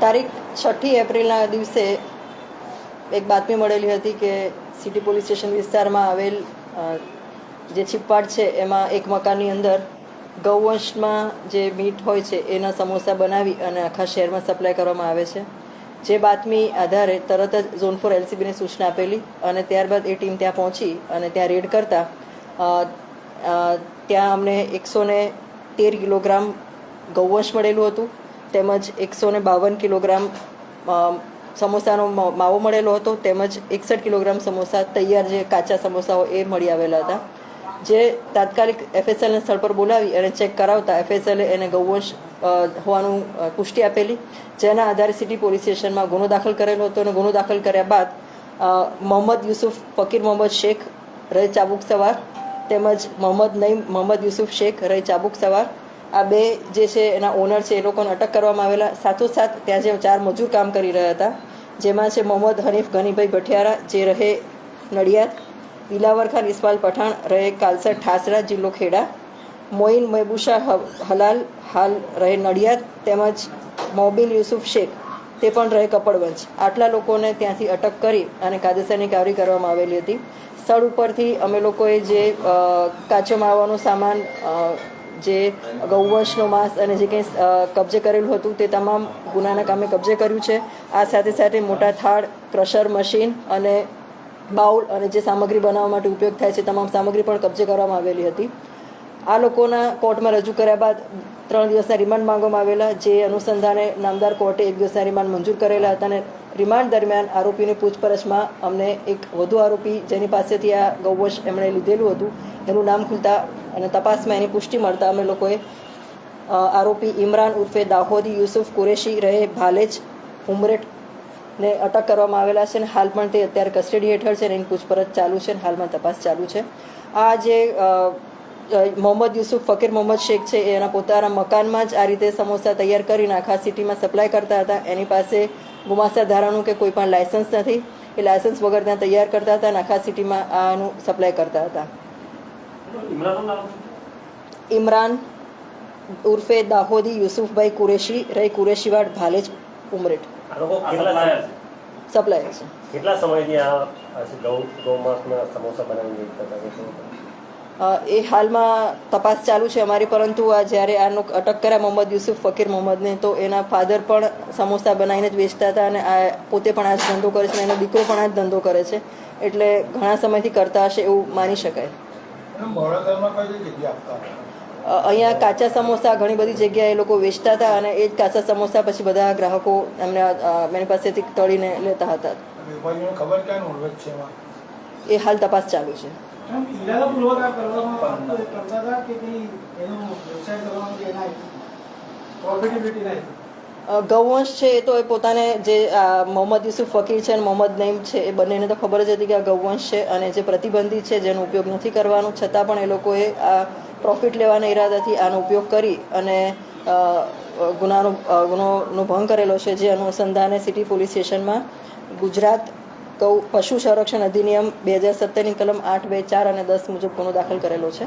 તારીખ છઠ્ઠી એપ્રિલના દિવસે એક બાતમી મળેલી હતી કે સિટી પોલીસ સ્ટેશન વિસ્તારમાં આવેલ જે છીપવાડ છે, એમાં એક મકાનની અંદર ગૌવંશમાં જે મીટ હોય છે, એના સમોસા બનાવી અને આખા શહેરમાં સપ્લાય કરવામાં આવે છે. જે બાતમી આધારે તરત જ ઝોન ફોર એલસીબીને સૂચના આપેલી અને ત્યારબાદ એ ટીમ ત્યાં પહોંચી અને ત્યાં રેડ કરતા ત્યાં અમને એકસો તેર કિલોગ્રામ ગૌવંશ મળેલું હતું. તેમજ એકસો ને બાવન કિલોગ્રામ સમોસાનો માવો મળેલો હતો. તેમજ એકસઠ કિલોગ્રામ સમોસા, તૈયાર જે કાચા સમોસાઓ એ મળી આવેલા હતા. જે તાત્કાલિક એફએસએલને સ્થળ પર બોલાવી અને ચેક કરાવતા એફએસએલે એને ગૌવંશ હોવાનું પુષ્ટિ આપેલી. જેના આધારે સિટી પોલીસ સ્ટેશનમાં ગુનો દાખલ કરેલો હતો અને ગુનો દાખલ કર્યા બાદ મોહમ્મદ યુસુફ, ફકીર મોહમ્મદ શેખ રહે ચાબુક સવાર. તેમજ મોહમ્મદ નઈમ મોહમ્મદ યુસુફ શેખ રહે ચાબુક સવાર. આ બે જે છે એના ઓનર છે એ લોકોને અટક કરવામાં આવેલા. સાથોસાથ ત્યાં જે ચાર મજૂર કામ કરી રહ્યા હતા, જેમાં છે મોહમ્મદ હનીફ, ગનીભાઈ ભઠિયારા, જે રહે નડિયાદ દિલાવર ખાન ઇસ્માલ પઠાણ, રહે કાલસર ઠાસરા, જિલ્લો ખેડા મોઇન મહેબુશા હલાલ હાલ રહે નડિયાદ, તેમજ મોબિન યુસુફ શેખ, તે પણ રહે કપડવંજ. આટલા લોકોને ત્યાંથી અટક કરી અને કાયદેસરની કાવરી કરવામાં આવેલી હતી. સ્થળ ઉપરથી અમે લોકોએ જે કાચો માવાનો સામાન જે ગૌવંશનો માંસ અને જે કંઈ કબજે કરેલું હતું તે તમામ ગુનાના કામે કબજે કર્યું છે. આ સાથે સાથે મોટા થાળ, ક્રશર મશીન અને બાઉલ અને જે સામગ્રી બનાવવા માટે ઉપયોગ થાય છે તમામ સામગ્રી પણ કબજે કરવામાં આવેલી હતી. આ લોકોના કોર્ટમાં રજૂ કર્યા બાદ ત્રણ દિવસના રિમાન્ડ માંગવામાં આવેલા, જે અનુસંધાને નામદાર કોર્ટે એક દિવસના રિમાન્ડ મંજૂર કરેલા હતા અને રિમાન્ડ દરમિયાન આરોપીની પૂછપરછમાં અમને એક વધુ આરોપી જેની પાસેથી આ ગૌવંશ એમણે લીધેલું હતું. એનું નામ ખુલતા અને તપાસમાં એની પુષ્ટિ મળતા અમે લોકોએ આરોપી ઇમરાન ઉર્ફે દાહોદી યુસુફ કુરેશી રહે ભાલેજ ઉમરેટ ને અટક કરવામાં આવેલા છે અને હાલ પણ તે અત્યારે કસ્ટડી હેઠળ છે અને એની પૂછપરછ ચાલુ છે અને હાલમાં તપાસ ચાલુ છે. આ જે મોહમ્મદ યુસુફ ફકીર મોહમ્મદ શેખ છે એના પોતાના મકાનમાં જ આ રીતે સમોસા તૈયાર કરીને આખા સિટીમાં સપ્લાય કરતા હતા. એની પાસે ગુમાસા ધારાનું કે કોઈ પણ લાયસન્સ નથી. એ લાયસન્સ વગર ત્યાં તૈયાર કરતા હતા અને આખા સિટીમાં આનું સપ્લાય કરતા હતા. ઇમરાન ઉર્ફે દાહોદી યુસુફભાઈ કુરેશી રહી કુરેશીવાડ ભાલેજ ઉમરેઠ. સપ્લાયર છે? કેટલા સમયથી આ આ ગૌ ગૌમાંસના સમોસા બનાવી એ હાલમાં તપાસ ચાલુ છે અમારી પરંતુ આ જ્યારે આનો અટક કર્યા મોહમ્મદ યુસુફ ફકીર મોહમ્મદને તો એના ફાધર પણ સમોસા બનાવીને જ વેચતા હતા અને આ પોતે પણ આ જ ધંધો કરે છે અને એનો દીકરો પણ આ જ ધંધો કરે છે. એટલે ઘણા સમયથી કરતા હશે એવું માની શકાય. અહીંયા કાચા સમોસા ઘણી બધી જગ્યાએ લોકો વેચતા હતા અને એ જ કાચા સમોસા પછી બધા ગ્રાહકો એમને એની એમની પાસેથી તળીને લેતા હતા. વેપારીઓને ખબર ક્યાં નોનવેજ છે એમાં? એ હાલ તપાસ ચાલુ છે. એમ ઈરાદાપૂર્વક આ કરવામાં કરતા કે એનો વ્યવસાય કરવાનો કે એના પ્રોફિટેબિલિટી ગૌવંશ છે એ તો એ પોતાને જે મોહમ્મદ યુસુફ ફકીર છે અને મોહમ્મદ નઈમ છે, એ બંનેને તો ખબર જ હતી કે આ ગૌવંશ છે અને જે પ્રતિબંધિત છે જેનો ઉપયોગ નથી કરવાનો, છતાં પણ એ લોકોએ આ પ્રોફિટ લેવાના ઈરાદાથી આનો ઉપયોગ કરી અને ગુનાનો ગુનોનો ભંગ કરેલો છે જે અનુસંધાને સિટી પોલીસ સ્ટેશનમાં ગુજરાત ગૌ, પશુ સંરક્ષણ અધિનિયમ બે હજાર સત્તરની કલમ આઠ બે ચાર અને દસ મુજબ ગુનો દાખલ કરેલો છે.